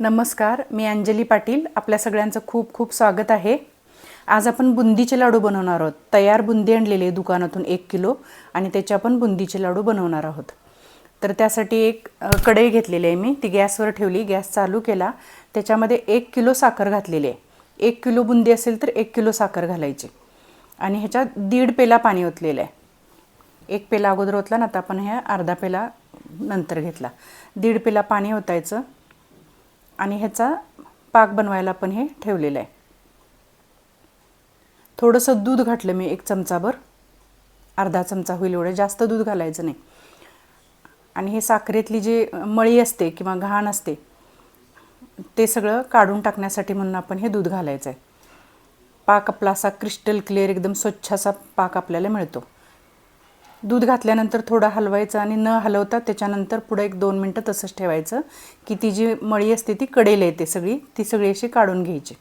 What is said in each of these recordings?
नमस्कार मी अंजली पाटील. आपल्या सगळ्यांचं खूप खूप स्वागत आहे. आज आपण बुंदीचे लाडू बनवणार आहोत. तयार बुंदी आणलेली आहे दुकानातून एक किलो आणि त्याचे आपण बुंदीचे लाडू बनवणार आहोत. तर त्यासाठी एक कढई घेतलेली आहे मी. ती गॅसवर ठेवली गॅस चालू केला. त्याच्यामध्ये एक किलो साखर घातलेली आहे. एक किलो बुंदी असेल तर एक किलो साखर घालायची. आणि ह्याच्यात दीड पेला पाणी ओतलेलं आहे. एक पेला अगोदर ओतला ना आता आपण ह्या अर्धा पेला नंतर घेतला. दीड पेला पाणी ओतायचं. आणि ह्याचा पाक बनवायला पण हे ठेवलेलं आहे. थोडंसं दूध घातलं मी एक चमचाभर. अर्धा चमचा होईल एवढं. जास्त दूध घालायचं नाही. आणि हे साखरेतली जी मळी असते किंवा घाण असते ते सगळं काढून टाकण्यासाठी म्हणून आपण हे दूध घालायचं आहे. पाक आपला असा क्रिस्टल क्लिअर एकदम स्वच्छ असा पाक आपल्याला मिळतो. दूध घातल्यानंतर थोडं हलवायचं आणि न हलवता त्याच्यानंतर पुढं एक दोन मिनटं तसंच ठेवायचं की ती जी मळी असते ती कडेला येते सगळी ती सगळी अशी काढून घ्यायची.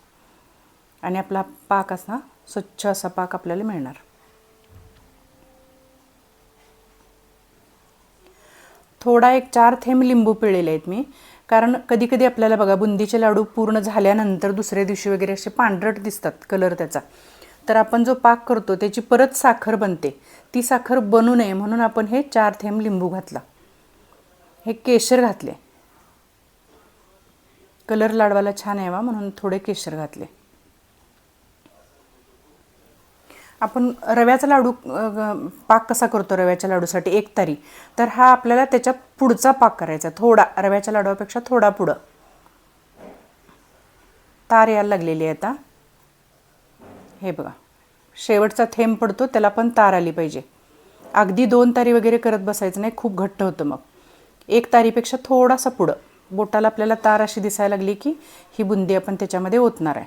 आणि आपला पाक असा स्वच्छ असा पाक आपल्याला मिळणार. थोडा एक चार थेंब लिंबू पिळलेले आहेत मी कारण कधी कधी आपल्याला बघा बुंदीचे लाडू पूर्ण झाल्यानंतर दुसऱ्या दिवशी वगैरे असे पांढरट दिसतात कलर त्याचा. तर आपण जो पाक करतो त्याची परत साखर बनते. ती साखर बनू नये म्हणून आपण हे चार थेंब लिंबू घातला. हे केशर घातले. कलर लाडवाला छान यावा म्हणून थोडे केशर घातले. आपण रव्याचा लाडू पाक कसा करतो रव्याच्या लाडूसाठी? एक तारी. तर हा आपल्याला त्याच्या पुढचा पाक करायचा. थोडा रव्याच्या लाडूपेक्षा थोडा पुढं. तार यायला लागलेली आहे आता. हे बघा. शेवटचा थेंब पडतो त्याला पण तार आली पाहिजे. अगदी दोन तारी वगैरे करत बसायचं नाही खूप घट्ट होतं मग. एक तारीपेक्षा थोडासा पुढं. बोटाला आपल्याला तार अशी दिसायला लागली की ही बुंदी आपण त्याच्यामध्ये ओतणार आहे.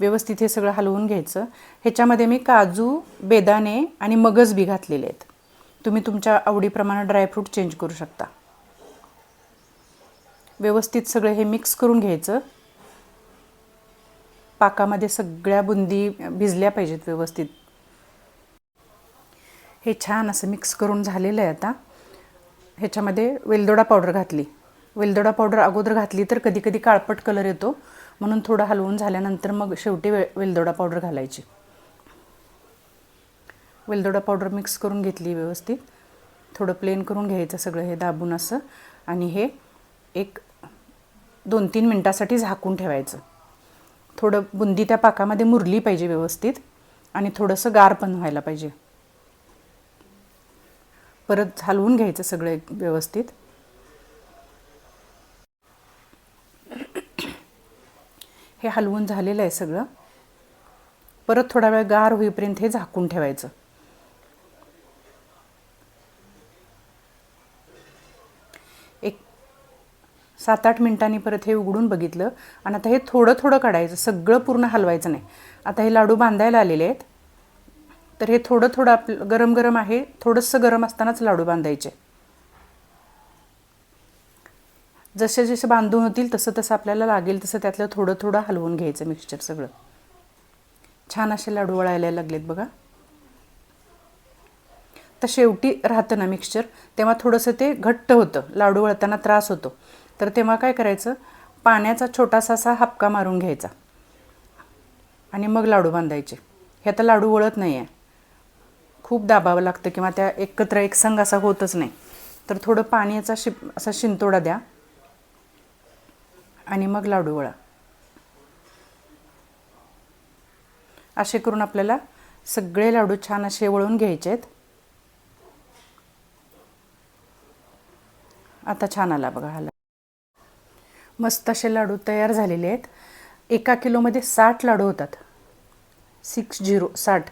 व्यवस्थित हे सगळं हलवून घ्यायचं. ह्याच्यामध्ये मी काजू बेदाणे आणि मगज बी घातलेले आहेत. तुम्ही तुमच्या आवडीप्रमाणे ड्रायफ्रूट चेंज करू शकता. व्यवस्थित सगळं हे मिक्स करून घ्यायचं. पाकामध्ये सगळ्या बुंदी भिजल्या पाहिजेत व्यवस्थित. हे छान असं मिक्स करून झालेलं आहे आता. ह्याच्यामध्ये वेलदोडा पावडर घातली. वेलदोडा पावडर अगोदर घातली तर कधी कधी काळपट कलर येतो. म्हणून थोडं हलवून झाल्यानंतर मग शेवटी वे वेलदोडा पावडर घालायची. वेलदोडा पावडर मिक्स करून घेतली व्यवस्थित. थोडं प्लेन करून घ्यायचं सगळं हे दाबून असं. आणि हे एक दोन तीन मिनटासाठी झाकून ठेवायचं. थोडं बुंदी त्या पाकामध्ये मुरली पाहिजे व्यवस्थित आणि थोडंसं गार पण व्हायला पाहिजे. परत हलवून घ्यायचं सगळं एक व्यवस्थित. हे हलवून झालेलं आहे सगळं. परत थोडा वेळ गार होईपर्यंत हे झाकून ठेवायचं. सात आठ मिनिटांनी परत हे उघडून बघितलं आणि आता हे थोडं थोडं काढायचं. सगळं पूर्ण हलवायचं नाही. आता हे लाडू बांधायला आलेले आहेत. तर हे थोडं थोडं आपलं गरम गरम आहे. थोडंसं गरम असतानाच लाडू बांधायचे. जसे जसे बांधून होतील तसं तसं आपल्याला लागेल तसं त्यातलं थोडं थोडं हलवून घ्यायचं मिक्सचर सगळं. छान असे लाडू वळायला लागलेत बघा. तर शेवटी राहतं ना मिक्सचर तेव्हा थोडंसं ते घट्ट होतं. लाडू वळताना त्रास होतो. तर तेव्हा काय करायचं? पाण्याचा छोटासा असा हपका मारून घ्यायचा. आणि मग लाडू बांधायचे. हे आता लाडू वळत नाही आहे खूप दाबावं लागतं किंवा त्या एकत्र एक संघ असा होतच नाही. तर थोडं पाण्याचा शि असा शिंतोडा द्या. आणि मग लाडू वळा. असे करून आपल्याला सगळे लाडू छान असे वळून घ्यायचे आहेत आता छान आला बघा हा मस्त असे लाडू तयार झालेले आहेत. एका किलोमध्ये साठ लाडू होतात. सिक्स झिरो साठ.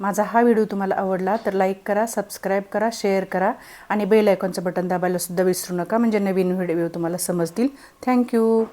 माझा हा व्हिडिओ तुम्हाला आवडला तर लाईक करा सबस्क्राईब करा शेअर करा आणि बेल आयकॉनचं बटन दाबायला सुद्धा विसरू नका. म्हणजे नवीन व्हिडिओ तुम्हाला समजतील. थँक्यू.